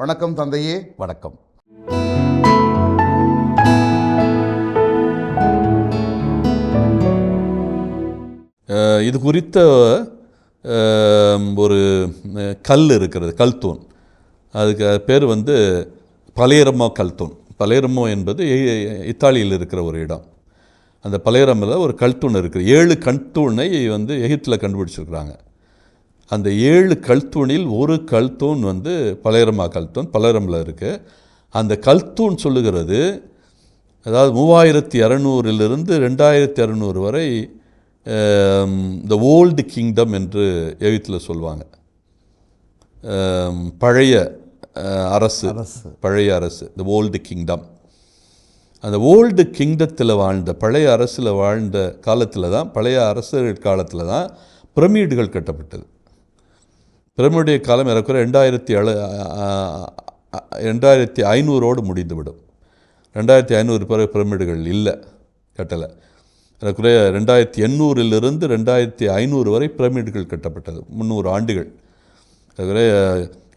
வணக்கம் தந்தையே. வணக்கம். இது குறித்த ஒரு கல் இருக்கிறது கல்தூண். அதுக்கு பேர் வந்து பலையரமோ கல்தூண். பலையரமோ என்பது இத்தாலியில் இருக்கிற ஒரு இடம். அந்த பலையரமில் ஒரு கல்தூண் இருக்குது. ஏழு கல்தூணை வந்து எகிப்தில் கண்டுபிடிச்சிருக்கிறாங்க. அந்த ஏழு கல்தூணில் ஒரு கல்தூண் வந்து பலேரமா கல்தூண் பலேரமில் இருக்குது அந்த கல்தூண் சொல்லுகிறது அதாவது மூவாயிரத்தி இரநூறிலிருந்து ரெண்டாயிரத்தி இரநூறு வரை த ஓல்டு கிங்டம் என்று எகிப்தில் சொல்லுவாங்க பழைய அரசு பழைய அரசு த ஓல்டு கிங்டம் அந்த ஓல்டு கிங்டத்தில் வாழ்ந்த பழைய அரசில் வாழ்ந்த காலத்தில் தான் பழைய அரசர்கள் காலத்தில் தான் பிரமிடுகள் கட்டப்பட்டது. பிரமிடைய காலம் ஏறக்குறைய ரெண்டாயிரத்தி ஏழு ரெண்டாயிரத்தி ஐநூறோடு முடிந்துவிடும். ரெண்டாயிரத்தி ஐநூறு பிறகு பிரமிடுகள் இல்லை கட்டலை. ஏறக்குறைய ரெண்டாயிரத்தி எண்ணூறிலிருந்து ரெண்டாயிரத்தி ஐநூறு வரை பிரமிடுகள் கட்டப்பட்டது முந்நூறு ஆண்டுகள். ஏறக்குறைய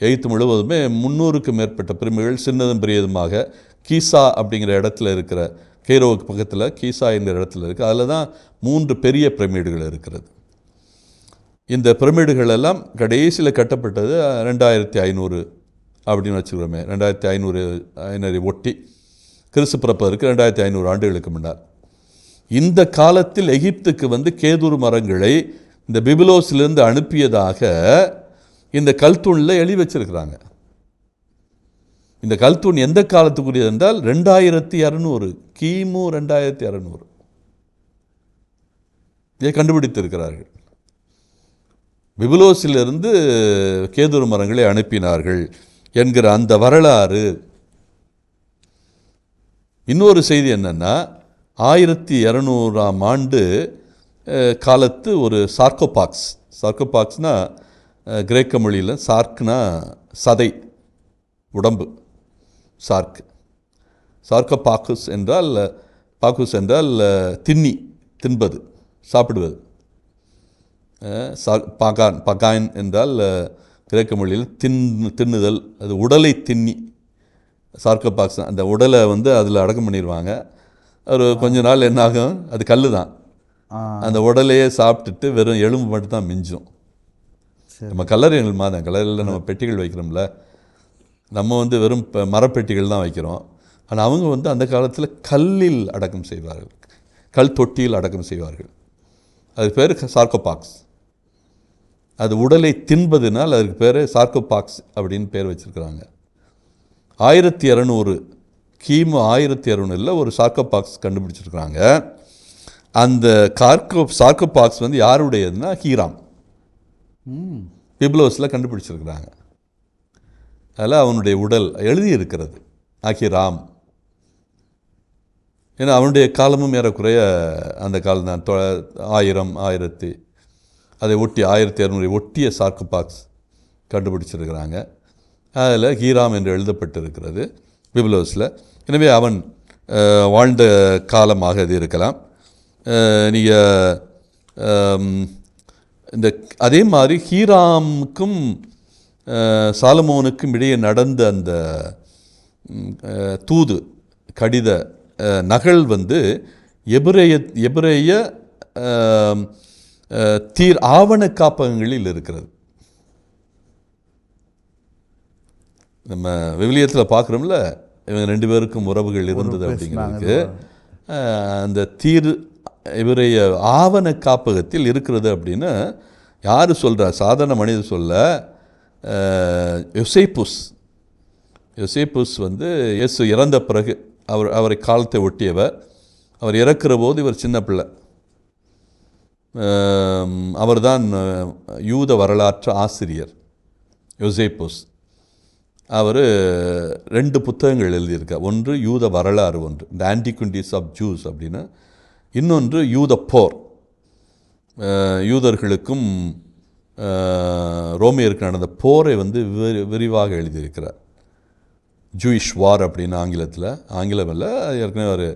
எய்த்து முழுவதுமே முந்நூறுக்கு மேற்பட்ட பிரமிடுகள் சின்னதும் பெரியதுமாக. கீசா அப்படிங்கிற இடத்துல இருக்கிற கெய்ரோவுக்கு பக்கத்தில் கீசா என்கிற இடத்துல இருக்குது அதில் தான் மூன்று பெரிய பிரமிடுகள் இருக்கிறது. இந்த பிரமிடுகள் எல்லாம் கடைசியில் கட்டப்பட்டது ரெண்டாயிரத்தி ஐநூறு அப்படின்னு வச்சுக்கிறோமே ரெண்டாயிரத்தி ஐநூறு ஐநூறு ஒட்டி கிறிஸ்து பிறப்பதற்கு ரெண்டாயிரத்தி ஐநூறு ஆண்டுகளுக்கு முன்னால். இந்த காலத்தில் எகிப்துக்கு வந்து கேதூர் மரங்களை இந்த பிபிலோஸிலிருந்து அனுப்பியதாக இந்த கல்தூணில் எழுதி வச்சிருக்கிறாங்க. இந்த கல்தூண் எந்த காலத்துக்குரியது என்றால் ரெண்டாயிரத்தி இரநூறு கிமு ரெண்டாயிரத்தி இரநூறு இதை கண்டுபிடித்திருக்கிறார்கள். பிபிலோஸிலிருந்து கேதுரு மரங்களை அனுப்பினார்கள் என்கிற அந்த வரலாறு. இன்னொரு செய்தி என்னென்னா ஆயிரத்தி இரநூறாம் ஆண்டு காலத்து ஒரு சார்கோபாக்ஸ் சார்க்கோபாக்ஸ்னால் கிரேக்க மொழியில் சார்க்னா சதை உடம்பு சார்க். சார்கோபாக்குஸ் என்றால் பாக்குஸ் என்றால் தின்னி தின்பது சாப்பிடுவது. பகான் பகான் என்றால் கிரேக்க மொழியில் தின் தின்னுதல் அது உடலை தின்னி. சார்கோபாக்ஸ் அந்த உடலை வந்து அதில் அடக்கம் பண்ணிடுவாங்க ஒரு கொஞ்ச நாள் என்னாகும் அது கல் தான் அந்த உடலையே சாப்பிட்டுட்டு வெறும் எலும்பு மட்டும் தான் மிஞ்சும் நம்ம கல்லறைகள் மாதிரி கல்லறையில் நம்ம பெட்டிகள் வைக்கிறோம்ல. நம்ம வந்து வெறும் மரப்பெட்டிகள் தான் வைக்கிறோம். ஆனால் அவங்க வந்து அந்த காலத்தில் கல்லில் அடக்கம் செய்வார்கள். கல் தொட்டியில் அடக்கம் செய்வார்கள். அது பேர் சார்கோபாக்ஸ் அது உடலை தின்பதுனால் அதுக்கு பேர் சார்கோபாக்ஸ் அப்படின்னு பேர் வச்சிருக்கிறாங்க. ஆயிரத்தி இரநூறு கிமு ஆயிரத்தி இரநூறில் ஒரு சார்கோபாக்ஸ் கண்டுபிடிச்சிருக்கிறாங்க. அந்த கார்கோ சார்கோபாக்ஸ் வந்து யாருடையதுன்னா ஹீராம். பிப்ளோஸில் கண்டுபிடிச்சிருக்கிறாங்க. அதில் அவனுடைய உடல் எழுதியிருக்கிறது. ஆகிராம் ஏன்னா அவனுடைய காலமும் ஏறக்குறைய அந்த காலம் தான் ஆயிரம் ஆயிரத்தி அதை ஒட்டி ஆயிரத்தி இரநூறு ஒட்டிய சார்கோபாக்ஸ் கண்டுபிடிச்சிருக்கிறாங்க. அதில் ஹீராம் என்று எழுதப்பட்டிருக்கிறது பிபிலோஸில் எனவே அவன் வாழ்ந்த காலமாக இது இருக்கலாம். நீங்கள் இந்த அதே மாதிரி ஹீராமுக்கும் சாலமோனுக்கும் இடையே நடந்த அந்த தூது கடித நகல் வந்து எபிரேய எபிரேய தீர் ஆவண காப்பகங்களில் இருக்கிறது. நம்ம விவிலியத்தில் பார்க்குறோம்ல இவங்க ரெண்டு பேருக்கும் உறவுகள் இருந்தது அப்படிங்கிறதுக்கு அந்த தீர் இவரைய ஆவண காப்பகத்தில் இருக்கிறது அப்படின்னு யார் சொல்கிறா சாதாரண மனிதர் சொல்ல யோசேப்புஸ். யோசேப்புஸ் வந்து இயேசு இறந்த பிறகு அவர் அவரை காலத்தை ஒட்டியவர். அவர் இறக்குற போது இவர் சின்ன பிள்ளை. அவர்தான் யூத வரலாற்று ஆசிரியர் யோசேப்போஸ். அவர் ரெண்டு புத்தகங்கள் எழுதியிருக்கார். ஒன்று யூத வரலாறு ஒன்று இந்த ஆன்டிகுண்டிஸ் ஆஃப் ஜூஸ் அப்படின்னு. இன்னொன்று யூத போர். யூதர்களுக்கும் ரோமியருக்கு நடந்த போரை வந்து விரி விரிவாக எழுதியிருக்கிறார். ஜூயிஷ் வார் அப்படின்னு ஆங்கிலத்தில் ஆங்கிலம் இல்லை ஏற்கனவே ஒரு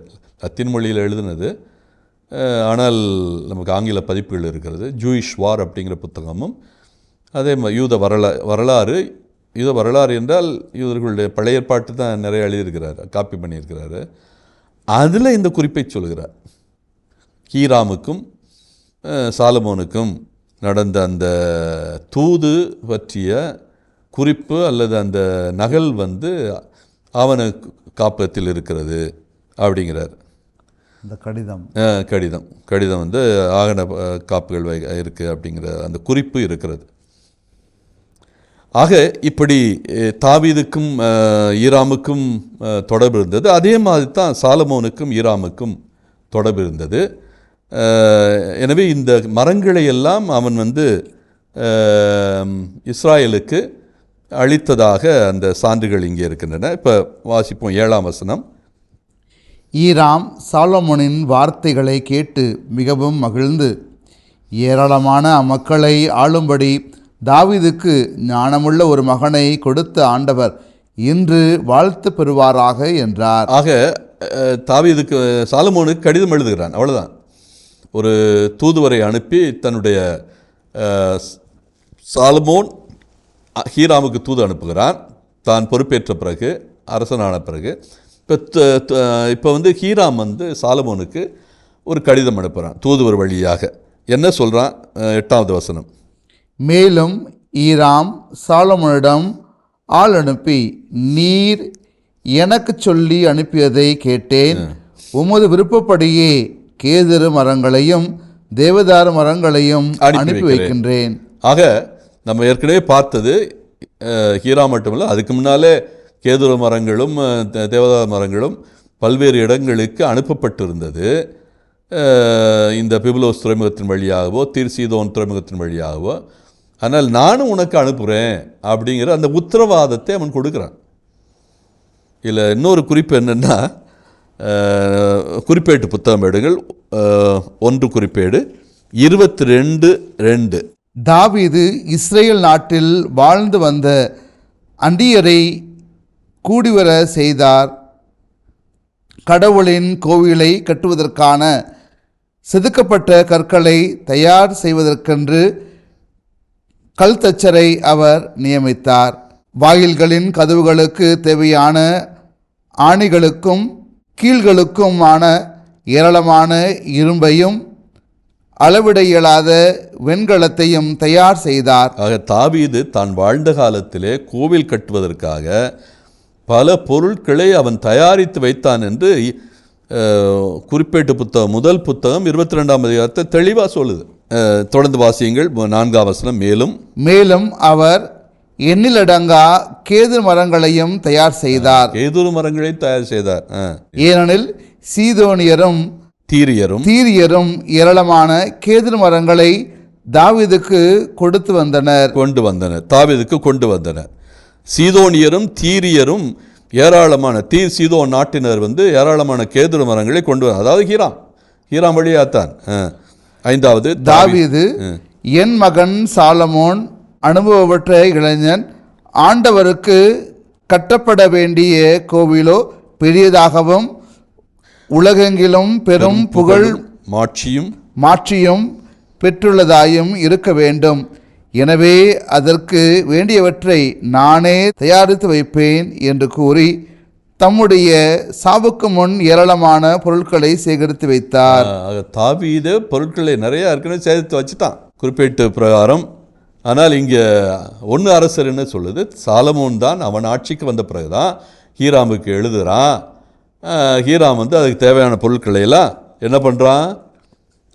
லத்தின் மொழியில் எழுதுனது. ஆனால் நமக்கு ஆங்கில பதிப்புகள் இருக்கிறது. ஜூயிஷ் வார் அப்படிங்கிற புத்தகமும் அதே மாதிரி யூத வரலா வரலாறு யூத வரலாறு என்றால் யூதர்களுடைய பழைய ஏற்பாட்டு தான் நிறைய எழுதியிருக்கிறார் காப்பி பண்ணியிருக்கிறாரு. அதில் இந்த குறிப்பை சொல்கிறார். ஹீராமுக்கும் சாலமோனுக்கும் நடந்த அந்த தூது பற்றிய குறிப்பு அல்லது அந்த நகல் வந்து ஆவண காப்பகத்தில் இருக்கிறது அப்படிங்கிறார். இந்த கடிதம். கடிதம். கடிதம் வந்து ஆகன காப்புகள் வை இருக்குது அப்படிங்கிற அந்த குறிப்பு இருக்கிறது. ஆக இப்படி தாவீதுக்கும் ஈராமுக்கும் தொடர்பு இருந்தது. அதே மாதிரி தான் சாலமோனுக்கும் ஈராமுக்கும் தொடர்பு இருந்தது. எனவே இந்த மரங்களை எல்லாம் அவன் வந்து இஸ்ராயலுக்கு அளித்ததாக அந்த சான்றுகள் இங்கே இருக்கின்றன. இப்போ வாசிப்போம் ஏழாம் வசனம். ஈராம் சாலமோனின் வார்த்தைகளை கேட்டு மிகவும் மகிழ்ந்து ஏராளமான அம்மக்களை ஆளும்படி தாவீதுக்கு ஞானமுள்ள ஒரு மகனை கொடுத்த ஆண்டவர் இன்று வாழ்த்து பெறுவாராக என்றார். ஆக தாவிதுக்கு சாலமோனுக்கு கடிதம் எழுதுகிறான் அவ்வளோதான் ஒரு தூதுவரை அனுப்பி தன்னுடைய சாலமோன் ஹீராமுக்கு தூது அனுப்புகிறான். தான் பொறுப்பேற்ற பிறகு அரசனான பிறகு இப்போ இப்போ வந்து ஹீராம் வந்து சாலமோனுக்கு ஒரு கடிதம் அனுப்புகிறான் தூதுவர் வழியாக. என்ன சொல்கிறான் எட்டாவது வசனம். மேலும் ஈராம் சாலமோனிடம் ஆள் அனுப்பி நீர் எனக்கு சொல்லி அனுப்பியதை கேட்டேன். உமது விருப்பப்படியே கேதுரு மரங்களையும் தேவதார மரங்களையும் அனுப்பி. வைக்கின்றேன். ஆக நம்ம ஏற்கனவே பார்த்தது ஹீரா மட்டுமல்ல அதுக்கு முன்னாலே கேதுர மரங்களும் தேவதா மரங்களும் பல்வேறு இடங்களுக்கு அனுப்பப்பட்டிருந்தது. இந்த பிபுலோஸ் துறைமுகத்தின் வழியாகவோ தீர்சீதோன் துறைமுகத்தின் வழியாகவோ. ஆனால் நானும் உனக்கு அனுப்புகிறேன் அப்படிங்கிற அந்த உத்தரவாதத்தை அவன் கொடுக்குறான். இதில் இன்னொரு குறிப்பு என்னென்னா குறிப்பேட்டு புத்தகம் எடுங்கள். ஒன்று குறிப்பேடு. இருபத்தி ரெண்டு. ரெண்டு தாவீது இஸ்ரேல் நாட்டில் வாழ்ந்து வந்த அண்டியரை கூடிவர செய்தார். கடவுளின் கோவிலை கட்டுவதற்கான செதுக்கப்பட்ட கற்களை தயார் செய்வதற்கென்று கல் தச்சரை அவர் நியமித்தார். வாயில்களின் கதவுகளுக்கு தேவையான ஆணிகளுக்கும் கீழ்களுக்குமான ஏராளமான இரும்பையும் அளவிட இயலாத வெண்கலத்தையும் தயார் செய்தார். ஆக தாவீது தான் வாழ்ந்த காலத்திலே கோவில் கட்டுவதற்காக பல பொருட்களை அவன் தயாரித்து வைத்தான் என்று குறிப்பேட்டு புத்தகம் முதல் புத்தகம் இருபத்தி ரெண்டாம் அதிகாரத்தை தெளிவாக சொல்லுது. தொடர்ந்து வாசியுங்கள். நான்காம் வசனம் மேலும். மேலும் அவர் எண்ணிலடங்கா கேது மரங்களையும் தயார் செய்தார். கேதுரு மரங்களை தயார் செய்தார். ஏனெனில் சீதோனியரும் தீரியரும். தீரியரும் ஏராளமான கேது மரங்களை தாவீதுக்கு கொடுத்து வந்தனர். கொண்டு வந்தனர். தாவீதுக்கு கொண்டு வந்தனர். சீதோனியரும் தீரியரும் ஏராளமான தீர் சீதோன் நாட்டினர் வந்து ஏராளமான கேதுரு மரங்களை கொண்டு வந்தார் அதாவது ஹீராம். ஹீராம் வழியாத்தான். ஐந்தாவது தாவீது. என் மகன் சாலமோன் அனுபவப்பட்ட இளைஞன் ஆண்டவருக்கு கட்டப்பட வேண்டிய கோவிலோ பெரியதாகவும் உலகெங்கிலும் பெரும் புகழ் மாட்சியும் மாற்றியும் பெற்றுள்ளதாயும் இருக்க வேண்டும். எனவே அதற்கு வேண்டியவற்றை நானே தயாரித்து வைப்பேன் என்று கூறி தம்முடைய சாவுக்கு முன் ஏராளமான பொருட்களை சேகரித்து வைத்தார். தாவீது பொருட்களை நிறைய ஏற்கனவே சேர்த்து வச்சுட்டான். குறிப்பிட்ட பிரகாரம் ஆனால் இங்கே ஒன்று அரசர் என்ன சொல்லுது? சாலமோன் தான் அவன் ஆட்சிக்கு வந்த பிறகு தான் ஹீராமுக்கு எழுதுகிறான் ஹீராம் வந்து அதுக்கு தேவையான பொருட்களை எல்லாம் என்ன பண்ணுறான்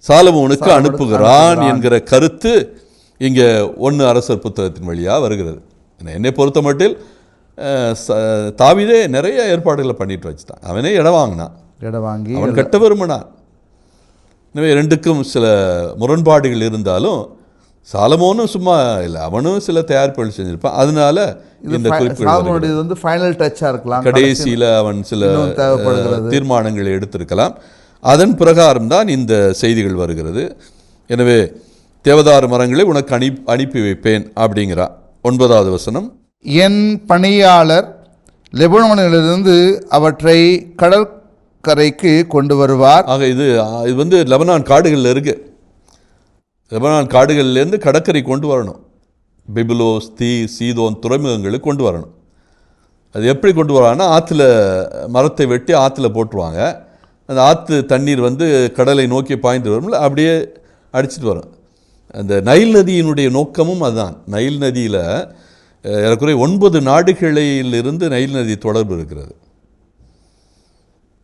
சாலமோனுக்கு அனுப்புகிறான். என்கிற கருத்து இங்கே ஒன்று அரசர் புத்தகத்தின் வழியாக வருகிறது. என்ன- பொறுத்த மட்டில் தாவீதே நிறைய ஏற்பாடுகளை பண்ணிட்டு வச்சுட்டான். அவனே இடம் வாங்கினான். இடம் வாங்கி அவன் கட்ட விரும்பினான். எனவே ரெண்டுக்கும் சில முரண்பாடுகள் இருந்தாலும் சாலமோனும் சும்மா இல்லை அவனும் சில தயாரிப்புகள் செஞ்சிருப்பான். அதனால இந்த. சாலமோனுடையது வந்து ஃபைனல் டச்சாக இருக்கலாம். கடைசியில் அவன் சில தீர்மானங்களை எடுத்திருக்கலாம். அதன் பிரகாரம் தான் இந்த செய்திகள் வருகிறது. எனவே தேவதாரு மரங்களை உனக்கு அனி அனுப்பி வைப்பேன் அப்படிங்கிறா. ஒன்பதாவது வசனம். என் பணியாளர் லெபனோனிலிருந்து அவற்றை கடற்கரைக்கு கொண்டு வருவார். ஆக இது இது வந்து லெபனான் காடுகளில் இருக்கு. லெபனான் காடுகள்லேருந்து கடற்கரை கொண்டு வரணும். பிபிலோஸ் தீ சீதோன் துறைமுகங்களுக்கு கொண்டு வரணும். அது எப்படி கொண்டு வராங்கன்னா ஆற்றுல மரத்தை வெட்டி ஆற்றுல போட்டுருவாங்க. அந்த ஆற்று தண்ணீர் வந்து கடலை நோக்கி பாய்ந்து வரும்ல அப்படியே அடிச்சிட்டு வரும். அந்த நைல் நதியினுடைய நோக்கமும் அதுதான். நைல் நதியில் ஏறக்குறைய ஒன்பது நாடுகளிலிருந்து நைல் நதி தொடர்பு இருக்கிறது.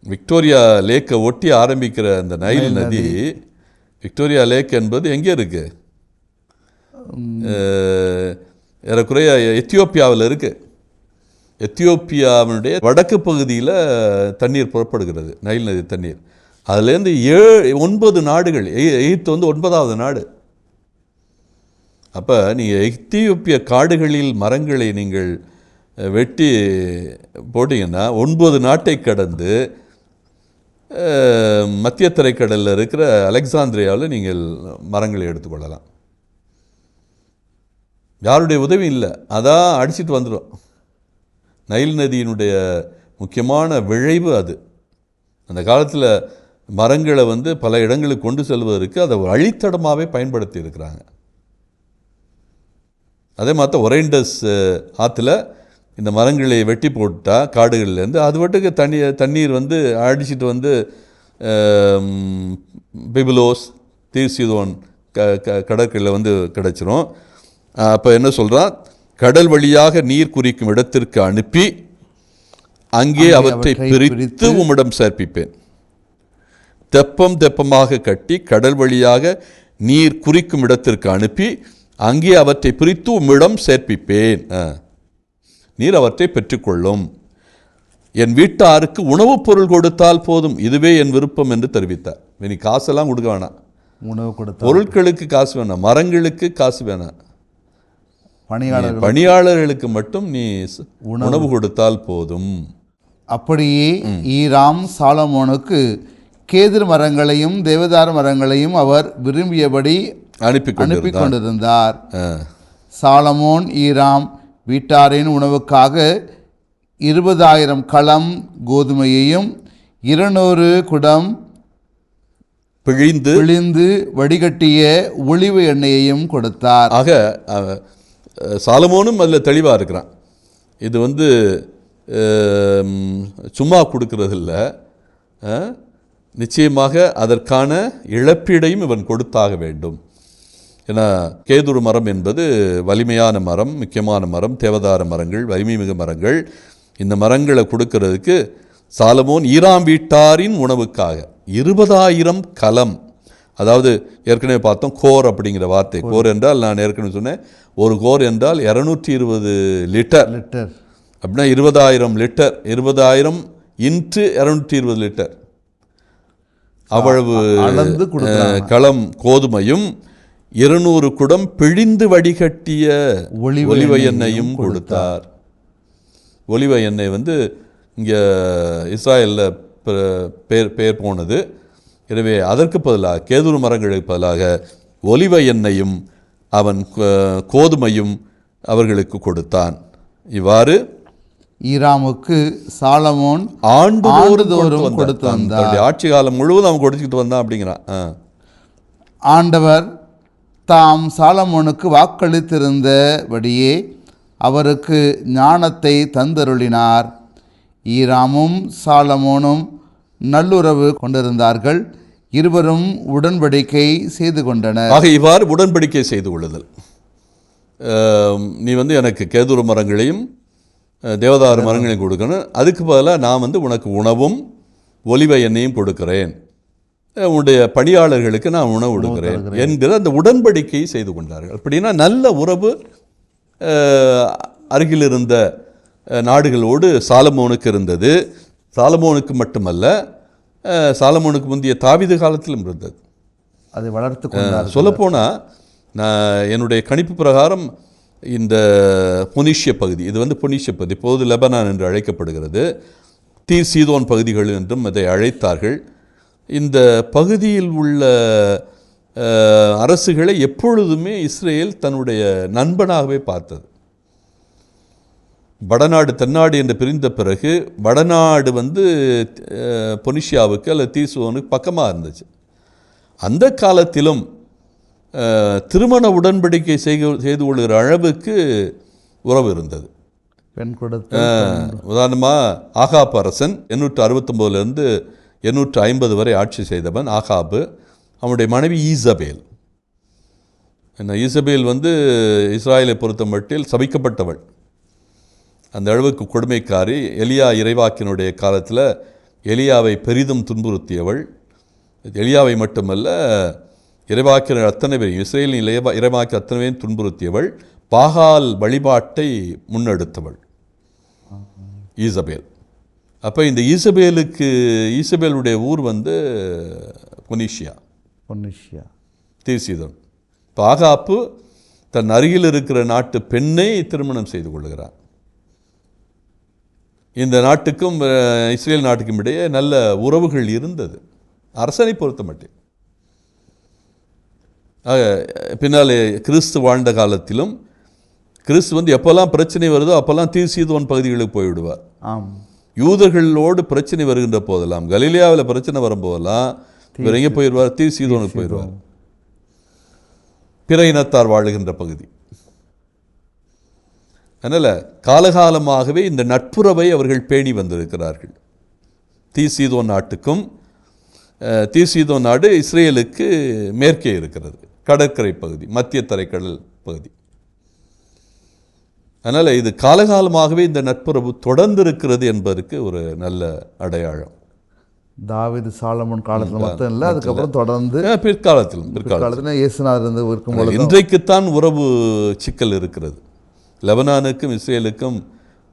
விக்டோரியா லேக்கை ஒட்டி ஆரம்பிக்கிற அந்த நைல் நதி விக்டோரியா லேக் என்பது எங்கே இருக்கு? அஹ், ஏறக்குறைய எத்தியோப்பியாவில் இருக்கு. எத்தியோப்பியாவினுடைய வடக்கு பகுதியில் தண்ணீர் புறப்படுகிறது நைல் நதி தண்ணீர். அதுலேருந்து ஏழு ஒன்பது நாடுகள் எகிப்து வந்து ஒன்பதாவது நாடு. அப்போ நீங்கள் எத்தியோப்பிய காடுகளில் மரங்களை நீங்கள் வெட்டி போட்டிங்கன்னா ஒன்பது நாட்டை கடந்து மத்திய திரைக்கடலில் இருக்கிற அலெக்சாந்திரியாவில் நீங்கள் மரங்களை எடுத்துக்கொள்ளலாம் யாருடைய உதவி இல்லை. அதான் அடிச்சிட்டு வந்துடும் நைல் நதியினுடைய முக்கியமான விளைவு அது. அந்த காலத்தில் மரங்களை வந்து பல இடங்களுக்கு கொண்டு செல்வதற்கு அதை அழித்தடமாகவே வழித்தடமாகவே பயன்படுத்தி இருக்கிறாங்க. அதே மாதிரி ஒரேண்டஸ் ஆற்றுல இந்த மரங்களை வெட்டி போட்டா காடுகள்லேருந்து அது பாட்டுக்கு தண்ணி தண்ணீர் வந்து அடிச்சிட்டு வந்து பிபிலோஸ் தீர்சிதோன் க க கடற்கரையில் வந்து கிடச்சிரும். அப்போ என்ன சொல்கிறான் கடல் வழியாக நீர் குறிக்கும் இடத்திற்கு அனுப்பி அங்கே அவற்றை பிரித்து உம்மிடம் சேர்ப்பிப்பேன். தெப்பம் தெப்பமாக கட்டி கடல் வழியாக நீர் குறிக்கும் இடத்திற்கு அனுப்பி அங்கே அவற்றை பிரித்து உம்மிடம் சேர்ப்பிப்பேன். நீர் அவற்றை பெற்றுக்கொள்ளும். என் வீட்டாருக்கு உணவுப் பொருள் கொடுத்தால் போதும். இதுவே என் விருப்பம் என்று தெரிவித்தார். நீ காசெல்லாம் கொடுக்க வேணாம். உணவு கொடுத்த பொருட்களுக்கு காசு வேணாம். மரங்களுக்கு காசு வேணாம். நீ பணியாளர்கள் பணியாளர்களுக்கு மட்டும் நீ உணவு கொடுத்தால் போதும். அப்படியே ஈராம் சாலமோனுக்கு கேதுரு மரங்களையும் தேவதார மரங்களையும் அவர் விரும்பியபடி அனுப்பி அனுப்பி கொண்டிருந்தார். சாலமோன் ஈராம் வீட்டாரின் உணவுக்காக இருபதாயிரம் களம் கோதுமையையும் இருநூறு குடம் பிழிந்து பிழிந்து வடிகட்டிய ஒளிவு எண்ணெயையும் கொடுத்தார். ஆக சாலமோனும் அதில் தெளிவாக இருக்கிறான். இது வந்து சும்மா கொடுக்கறதில்ல. நிச்சயமாக அதற்கான இழப்பீடையும் இவன் கொடுத்தாக வேண்டும். ஏன்னா கேதுரு மரம் என்பது வலிமையான மரம் முக்கியமான மரம் தேவதார மரங்கள் வலிமை மிகு மரங்கள். இந்த மரங்களை கொடுக்கறதுக்கு சாலமோன் ஈராம் வீட்டாரின் உணவுக்காக இருபதாயிரம் கலம். அதாவது ஏற்கனவே பார்த்தோம் கோர் அப்படிங்கிற வார்த்தை. கோர். என்றால் நான் ஏற்கனவே சொன்னேன் ஒரு கோர் என்றால் இரநூற்றி இருபது லிட்டர். லிட்டர். அப்படின்னா இருபதாயிரம் லிட்டர். இருபதாயிரம் இன்ட்டு இரநூற்றி இருபது லிட்டர். அவ்வளவு களம் கோதுமையும் இருநூறு குடம் பிழிந்து வடிகட்டிய எண்ணெயையும் எண்ணெயும் கொடுத்தார். ஒலிவ எண்ணெய் வந்து இங்கே இஸ்ராயலில் பேர் பேர் போனது. எனவே அதற்கு பதிலாக கேதுரு மரங்களுக்கு பதிலாக ஒலிவ எண்ணெயும் அவன் கோதுமையும் அவர்களுக்கு கொடுத்தான். இவ்வாறு ஈராமுக்கு சாலமோன் ஆண்டுதோறும் ஆண்டுதோறும் கொடுத்து வந்தான். ஆட்சி காலம் முழுவதும் அவன் கொடுத்துக்கிட்டு வந்தான் அப்படிங்கிறான். ஆண்டவர் தாம் சாலமோனுக்கு வாக்களித்திருந்தபடியே அவருக்கு ஞானத்தை தந்தருளினார். ஈராமும் சாலமோனும் நல்லுறவு கொண்டிருந்தார்கள். இருவரும் உடன்படிக்கை செய்து கொண்டனர். ஆக இவ்வாறு உடன்படிக்கை செய்து கொள்ளுதல். நீ வந்து எனக்கு கேதுரு மரங்களையும் தேவதாறு தேவதாரு மரங்களையும் கொடுக்கணும். அதுக்கு பதிலாக நான் வந்து உனக்கு உணவும் ஒலிவ எண்ணெயும் கொடுக்கிறேன். உன்னுடைய பணியாளர்களுக்கு நான் உணவு கொடுக்கிறேன் என்கிற அந்த உடன்படிக்கையை செய்து கொண்டார்கள். அப்படின்னா நல்ல உறவு அருகில் இருந்த நாடுகளோடு சாலமோனுக்கு இருந்தது. சாலமோனுக்கு மட்டுமல்ல சாலமோனுக்கு முந்தைய தாவீது காலத்திலும் இருந்தது. அதை வளர்த்து சொல்லப்போனால் நான் என்னுடைய கணிப்பு பிரகாரம் இந்த பொனிஷிய பகுதி இது வந்து பொனிஷிய பகுதி இப்போது லெபனான் என்று அழைக்கப்படுகிறது தீர் சீதோன் பகுதிகள் என்றும் இதை அழைத்தார்கள். இந்த பகுதியில் உள்ள அரசுகளை எப்பொழுதுமே இஸ்ரேல் தன்னுடைய நண்பனாகவே பார்த்தது. வடநாடு தென்னாடு என்று பிரிந்த பிறகு வடநாடு வந்து பொனிஷியாவுக்கு அல்லது தீசுவனுக்கு பக்கமாக இருந்துச்சு. அந்த காலத்திலும் திருமண உடன்படிக்கை செய்து செய்து கொள்கிற அளவுக்கு உறவு இருந்தது. பெண் உதாரணமாக ஆகாப் அரசன் எண்ணூற்று அறுபத்தொம்போதுலேருந்து எண்ணூற்று ஐம்பது வரை ஆட்சி செய்தவன் ஆகாபு அவனுடைய மனைவி ஈசபேல். என்ன ஈசபேல் வந்து இஸ்ராயலை பொறுத்த மட்டில் சபிக்கப்பட்டவள். அந்த அளவுக்கு கொடுமைக்காரி எலியா இறைவாக்கினுடைய காலத்தில் எலியாவை பெரிதும் துன்புறுத்தியவள். எலியாவை மட்டுமல்ல இறைவாக்கினர் அத்தனை பேரையும் இஸ்ரேலின் இறைவா இறைவாக்கி அத்தனை பேரையும் துன்புறுத்தியவள். பாகால் வழிபாட்டை முன்னெடுத்தவள். ஈசபேல். அப்போ இந்த ஈசபேலுக்கு ஈசபேலுடைய ஊர் வந்து பொனிஷியா. பொன்னிஷியா தீர்சீதன். இப்போ ஆகாப்பு தன் அருகில் இருக்கிற நாட்டு பெண்ணை திருமணம் செய்து கொள்கிறார். இந்த நாட்டுக்கும் இஸ்ரேல் நாட்டுக்கும் இடையே நல்ல உறவுகள் இருந்தது. அரசனை பொறுத்த மட்டும் பின்னாலே கிறிஸ்து வாழ்ந்த காலத்திலும் கிறிஸ்து வந்து எப்போல்லாம் பிரச்சனை வருதோ அப்போல்லாம் தீர்சீதோன் பகுதிகளுக்கு போய்விடுவார். ஆம். யூதர்களோடு பிரச்சனை வருகின்ற போதெல்லாம் கலிலியாவில் பிரச்சனை வரும்போதெல்லாம் இவர் எங்கே போயிடுவார்? தீர் சீதோனுக்கு போயிடுவார். பிற இனத்தார் வாழுகின்ற பகுதி. அதனால் காலகாலமாகவே இந்த நட்புறவை அவர்கள் பேணி வந்திருக்கிறார்கள். தீசீதோன் நாட்டுக்கும் அஹ், தீசீதோன் நாடு இஸ்ரேலுக்கு மேற்கே இருக்கிறது கடற்கரை பகுதி மத்திய தரைக்கடல் பகுதி. அதனால் இது காலகாலமாகவே இந்த நட்புறவு தொடர்ந்து இருக்கிறது என்பதற்கு ஒரு நல்ல அடையாளம். தாவீது சாலமன் காலத்தில் மட்டும் இல்லை அதுக்கப்புறம் தொடர்ந்து அஹ், பிற்காலத்திலும் பிற்காலம் காலத்தில் இயேசுநாதர் இருந்து இருக்கும் பொழுது இன்றைக்குத்தான் உறவு சிக்கல் இருக்கிறது. லெபனானுக்கும் இஸ்ரேலுக்கும்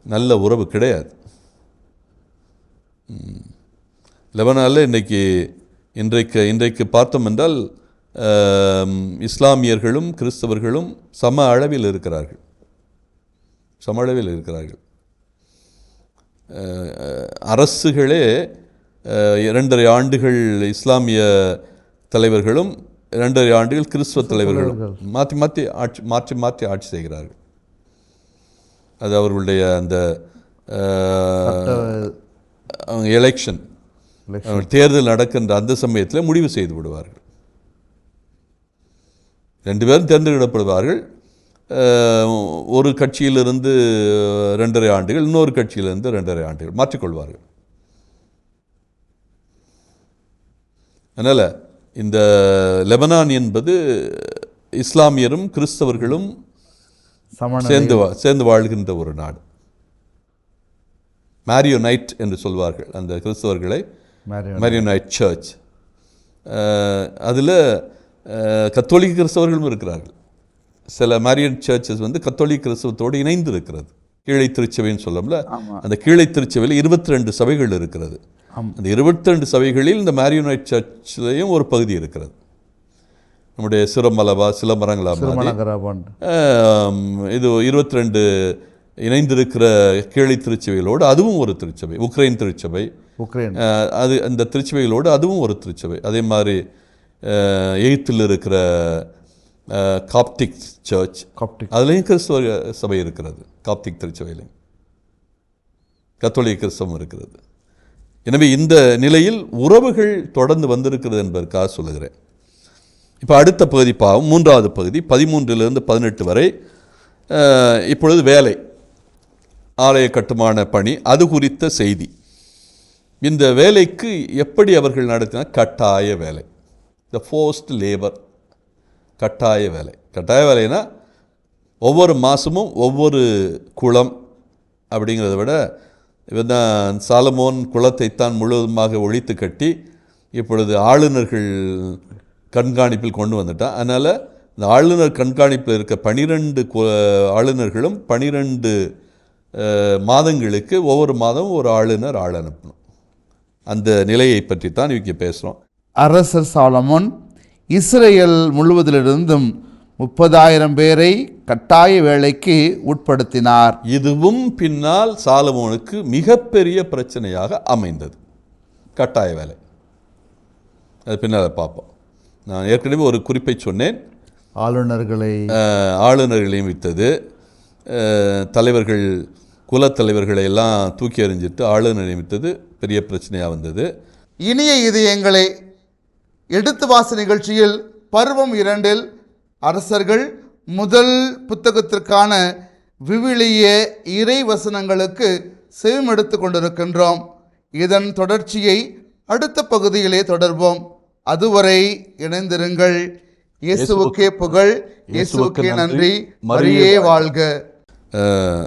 நல்ல உறவு கிடையாது. லெபனானில் இன்னைக்கு இன்றைக்கு இன்றைக்கு பார்த்தோம் என்றால் இஸ்லாமியர்களும் கிறிஸ்தவர்களும் சம அளவில் இருக்கிறார்கள். சம அளவில் இருக்கிறார்கள் அரசுகளே இரண்டரை ஆண்டுகள் இஸ்லாமிய தலைவர்களும் இரண்டரை ஆண்டுகள் கிறிஸ்துவ தலைவர்களும் மாற்றி மாற்றி ஆட்சி மாற்றி மாற்றி ஆட்சி செய்கிறார்கள். அது அவர்களுடைய அந்த எலெக்ஷன் தேர்தல் நடக்கின்ற அந்த சமயத்தில் முடிவு செய்து விடுவார்கள். ரெண்டு பேரும் தேர்ந்தெடுக்கப்படுவார்கள். ஒரு கட்சியிலிருந்து ரெண்டரை ஆண்டுகள் இன்னொரு கட்சியிலிருந்து ரெண்டரை ஆண்டுகள் மாற்றிக்கொள்வார்கள். அதனால் இந்த லெபனான் என்பது இஸ்லாமியரும் கிறிஸ்தவர்களும் சேர்ந்து சேர்ந்து வாழ்கின்ற ஒரு நாடு. மேரியோனைட் என்று சொல்வார்கள் அந்த கிறிஸ்தவர்களை. மேரியோனைட். மேரியோனைட் சர்ச் அதில் கத்தோலிக்க கிறிஸ்தவர்களும் இருக்கிறார்கள். சில மேரியன் சர்ச்சஸ் வந்து கத்தோலிக்க கிறிஸ்தவத்தோடு இணைந்து இருக்கிறது கீழை திருச்சபைன்னு சொல்லம்ல அந்த கீழை திருச்சபையில் இருபத்தி ரெண்டு சபைகள் இருக்கிறது. அந்த இருபத்தி ரெண்டு சபைகளில் இந்த மேரியோனைட் சர்ச்லேயும் ஒரு பகுதி இருக்கிறது. நம்முடைய திருமணகராபன் ஆம், இது இருபத்தி ரெண்டு இணைந்திருக்கிற கீழை திருச்சபைகளோடு அதுவும் ஒரு திருச்சபை உக்ரைன் திருச்சபை. உக்ரைன். அது அந்த திருச்சபைகளோடு அதுவும் ஒரு திருச்சபை. அதே மாதிரி எகிப்தில் இருக்கிற காப்டிக் சர்ச். காப்டிக். அதுலேயும் கிறிஸ்தவ சபை இருக்கிறது. காப்டிக் திருச்சபையிலையும். கத்தோலிக்க கிறிஸ்தவம் இருக்கிறது. எனவே இந்த நிலையில் உறவுகள் தொடர்ந்து வந்திருக்கிறது என்பதற்காக சொல்லுகிறேன். இப்போ அடுத்த பகுதி பாவம் மூன்றாவது பகுதி பதிமூன்றிலிருந்து பதினெட்டு வரை இப்பொழுது வேலை ஆலய கட்டுமான பணி அது குறித்த செய்தி. இந்த வேலைக்கு எப்படி அவர்கள் நடத்தினார் கட்டாய வேலை. த ஃபோர்ஸ்ட் லேபர் கட்டாய வேலை. கட்டாய வேலைனா ஒவ்வொரு மாதமும் ஒவ்வொரு குளம் அப்படிங்கிறத விட இவன் தான் சாலமோன் குளத்தைத்தான் முழுவதுமாக ஒழித்து கட்டி இப்பொழுது ஆளுநர்கள் கண்காணிப்பில் கொண்டு வந்துட்டான். அதனால் இந்த ஆளுநர் கண்காணிப்பில் இருக்க பனிரெண்டு ஆளுநர்களும் பனிரெண்டு மாதங்களுக்கு ஒவ்வொரு மாதம் ஒரு ஆளுநர் ஆள் அனுப்பணும். அந்த நிலையை பற்றி தான் இவங்க பேசுகிறோம் அரசர் சாலமோன் இஸ்ரேல் முழுவதிலிருந்தும் முப்பதாயிரம் பேரை கட்டாய வேலைக்கு உட்படுத்தினார். இதுவும் பின்னால் சாலமோனுக்கு மிகப்பெரிய பிரச்சனையாக அமைந்தது. கட்டாய வேலை. அது பின்னால் பார்ப்போம். நான் ஏற்கனவே ஒரு குறிப்பை சொன்னேன். ஆளுநர்களை அஹ், ஆளுநர்கள் நியமித்தது அஹ், தலைவர்கள் குலத்தலைவர்களை எல்லாம் தூக்கி எறிஞ்சிட்டு ஆளுநர் நியமித்தது பெரிய பிரச்சனையாக வந்தது. இனிய இதயங்களை எடுத்து வாச நிகழ்ச்சியில் பருவம் இரண்டில் அரசர்கள் முதல் புத்தகத்திற்கான விவிலிய இறை வசனங்களுக்கு செவிமெடுத்து கொண்டிருக்கின்றோம். இதன் தொடர்ச்சியை அடுத்த பகுதியிலே தொடர்வோம். அதுவரை இணைந்திருங்கள். இயேசுவுக்கே புகழ். இயேசுவுக்கே நன்றி. மரியே வாழ்க.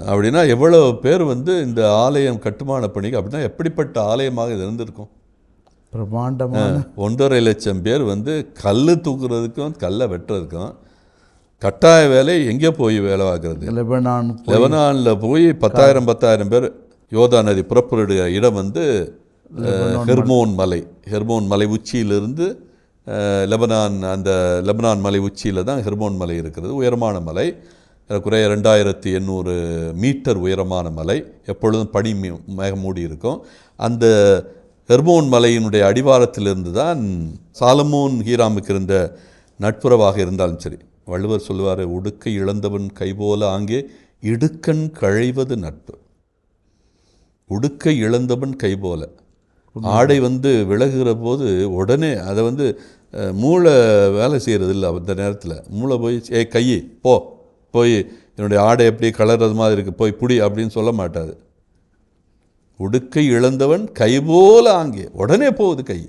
அப்படின்னா எவ்வளோ பேர் வந்து இந்த ஆலயம் கட்டுமான பணிக்கு அப்படின்னா எப்படிப்பட்ட ஆலயமாக இது இருந்திருக்கும்? பிரம்மாண்டமான ஒன்றரை லட்சம் பேர் வந்து கல் தூக்குறதுக்கும் கல்லை வெட்டுறதுக்கும் கட்டாய வேலை எங்கே போய் வேலை பார்க்குறது. லெபனான் லெபனானில் போய் பத்தாயிரம் பத்தாயிரம் பேர் யோதா நதி புறப்படுகிற இடம் வந்து ஹெர்மோன் மலை. ஹெர்மோன் மலை உச்சியிலிருந்து லெபனான் அந்த லெபனான் மலை உச்சியில் தான் ஹெர்மோன் மலை இருக்கிறது. உயரமான மலை. குறைய ரெண்டாயிரத்தி எண்ணூறு மீட்டர் உயரமான மலை. எப்பொழுதும் பனி மீ- மேகம் மூடி இருக்கும். அந்த ஹெர்மோன் மலையினுடைய அடிவாரத்திலிருந்து தான் சாலமோன் ஹீராமுக்கு இருந்த நட்புறவாக இருந்தாலும் சரி. வள்ளுவர் சொல்லுவார் உடுக்கை இழந்தவன் கைபோல ஆங்கே இடுக்கண் கழைவது நட்பு. உடுக்கை இழந்தவன் கைபோல. ஆடை வந்து விலகுகிற போது உடனே அதை வந்து மூளை வேலை செய்கிறது இல்லை அந்த நேரத்தில். மூளை போய் ஏ கையை போ. போய் என்னுடைய ஆடை எப்படி கலர்றது மாதிரி இருக்குது போய் புடி அப்படின்னு சொல்ல மாட்டாது உடுக்கை இழந்தவன் கை போல ஆங்கே உடனே போகுது கை.